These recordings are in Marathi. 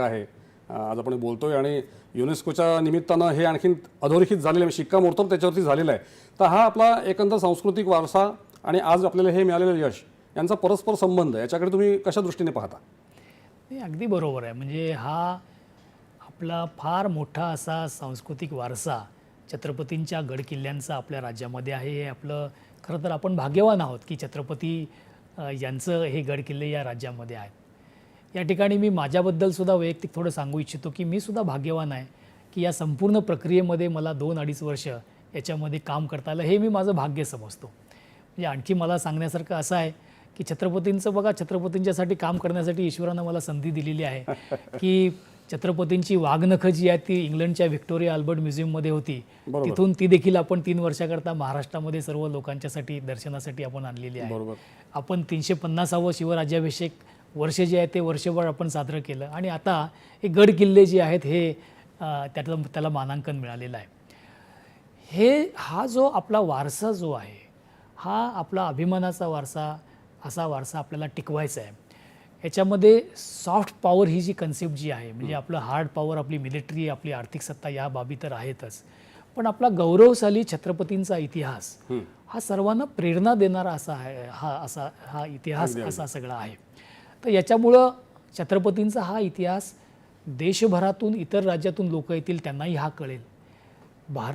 आहे. आज आपण बोलतोय आणि युनेस्कोच्या निमित्तानं हे आणखीन अधोरेखित झालेलं आहे. शिक्कामोर्तब त्याच्यावरती झालेला आहे. तर हा आपला एकंदर सांस्कृतिक वारसा आणि आज आपल्याला हे मिळालेलं यश यांचा परस्पर संबंध याच्याकडे तुम्ही कशा दृष्टीने पाहता? नाही अगदी बरोबर आहे. म्हणजे हा आपला फार मोठा असा सांस्कृतिक वारसा छत्रपतींच्या गडकिल्ल्यांचा आपल्या राज्यामध्ये आहे. हे आपलं खरं तर आपण भाग्यवान आहोत की छत्रपती यांचं हे गडकिल्ले या राज्यामध्ये आहेत. या ठिकाणी मी माझ्याबद्दल सुद्धा वैयक्तिक थोडं सांगू इच्छितो की मी सुद्धा भाग्यवान आहे की या संपूर्ण प्रक्रियेमध्ये मला दोन अडीच वर्ष याच्यामध्ये काम करता आलं हे मी माझं भाग्य समजतो. म्हणजे आणखी मला सांगण्यासारखं असं आहे की छत्रपतींचं बघा छत्रपतींच्यासाठी काम करण्यासाठी ईश्वरानं मला संधी दिलेली आहे की छत्रपतींची वाघनखं जी आहेत ती इंग्लंडच्या व्हिक्टोरिया अल्बर्ट म्युझियममध्ये होती. तिथून ती देखील आपण तीन वर्षाकरता महाराष्ट्रामध्ये सर्व लोकांच्यासाठी दर्शनासाठी आपण आणलेली आहे. आपण तीनशे पन्नासावं शिवराज्याभिषेक वर्ष जे आहे ते वर्षभर आपण साजरं केलं. आणि आता हे गड किल्ले जे आहेत हे त्यातलं त्याला मानांकन मिळालेलं आहे. हे हा जो आपला वारसा जो आहे हा आपला अभिमानाचा वारसा असा वारसा आपल्याला टिकवायचा आहे. याच्यामध्ये सॉफ्ट पॉवर ही जी कन्सेप्ट जी आहे म्हणजे आपलं हार्ड पॉवर आपली मिलिटरी आपली आर्थिक सत्ता या बाबी तर आहेतच. पण आपला गौरवशाली छत्रपतींचा इतिहास. हा सर्वांना प्रेरणा देणारा असा आहे हा असा हा इतिहास. असा सगळा आहे. तर याच्यामुळं छत्रपतींचा हा इतिहास देशभरातून इतर राज्यातून लोक येतील त्यांनाही हा कळेल. भार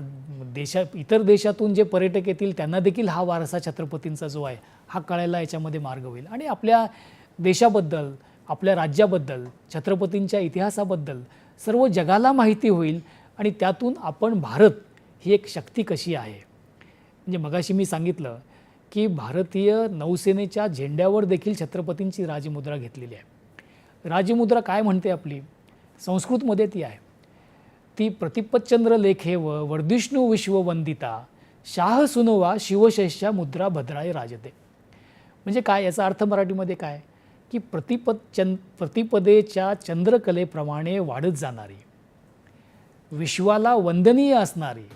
देशा इतर देशातून जे पर्यटक येतील त्यांना देखील हा वारसा छत्रपतींचा जो आहे हा कळायला याच्यामध्ये मार्ग होईल. आणि आपल्या देशाबद्दल आपल्या राज्याबद्दल छत्रपतींच्या इतिहासाबद्दल सर्व जगाला माहिती होईल आणि त्यातून आपण भारत ही एक शक्ती कशी आहे. म्हणजे मगाशी मी सांगितलं की भारतीय नौसेनेच्या झेंड्यावर देखील छत्रपतींची राजमुद्रा घेतलेली आहे. राजमुद्रा काय म्हणते आपली? संस्कृतमध्ये ती आहे. ती प्रतिपतचंद्र लेखे व वर्धिष्णू विश्ववंदिता शाह सुनोवा शिवशैष्या मुद्रा भद्राय राजते. म्हणजे काय? याचा अर्थ मराठीमध्ये काय? की प्रतिपद चंद प्रतिपदेच्या चंद्रकलेप्रमाणे वाढत जाणारी विश्वाला वंदनीय असणारी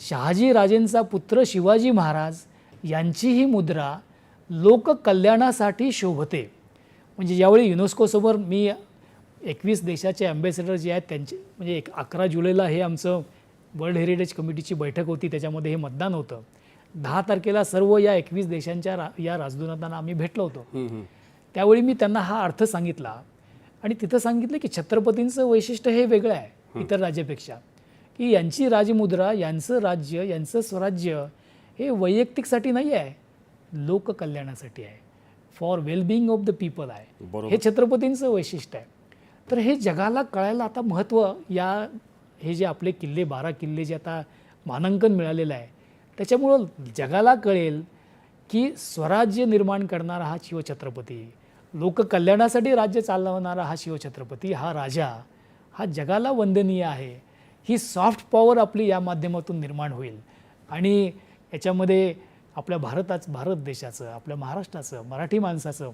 शहाजी राजेंचा पुत्र शिवाजी महाराज यांची ही मुद्रा लोककल्याणासाठी शोभते. म्हणजे यावेळी युनेस्कोसमोर मी एकवीस देशाचे अँबॅसेडर जे आहेत त्यांचे म्हणजे एक अकरा जुलैला हे आमचं वर्ल्ड हेरिटेज कमिटीची बैठक होती त्याच्यामध्ये हे मतदान होतं. दहा तारखेला सर्व या एकवीस देशांच्या रा या राजदूतांना आम्ही भेटलो होतो. त्यावेळी मी त्यांना हा अर्थ सांगितला आणि तिथं सांगितलं की छत्रपतींचं वैशिष्ट्य हे वेगळं आहे इतर राज्यापेक्षा की यांची राजमुद्रा यांचं राज्य यांचं स्वराज्य हे वैयक्तिकसाठी नाही आहे लोककल्याणासाठी आहे. For wellbeing of the people आहे. हे छत्रपतींचं वैशिष्ट्य आहे. तर हे जगाला कळायला आता महत्त्व या हे जे आपले किल्ले बारा किल्ले जे आता मानांकन मिळालेलं आहे त्याच्यामुळं जगाला कळेल की स्वराज्य निर्माण करणारा हा शिवछत्रपती लोककल्याणासाठी राज्य चालवणारा हा शिवछत्रपती हा राजा हा जगाला वंदनीय आहे. ही सॉफ्ट पॉवर आपली या माध्यमातून निर्माण होईल. आणि याच्यामध्ये आपल्या भारताच भारत देशाचं आपल्या महाराष्ट्राचं मराठी माणसाचं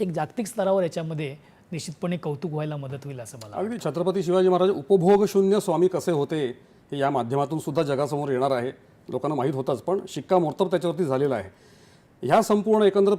एक जागतिक स्तरावर याच्यामध्ये निश्चितपणे कौतुक व्हायला मदत होईल असं मला अगदी छत्रपती शिवाजी महाराज उपभोगशून्य स्वामी कसे होते हे या माध्यमातून सुद्धा जगासमोर येणार आहे. लोकांना माहीत होतंच पण शिक्कामोर्तब त्याच्यावरती झालेला आहे. ह्या संपूर्ण एकंदर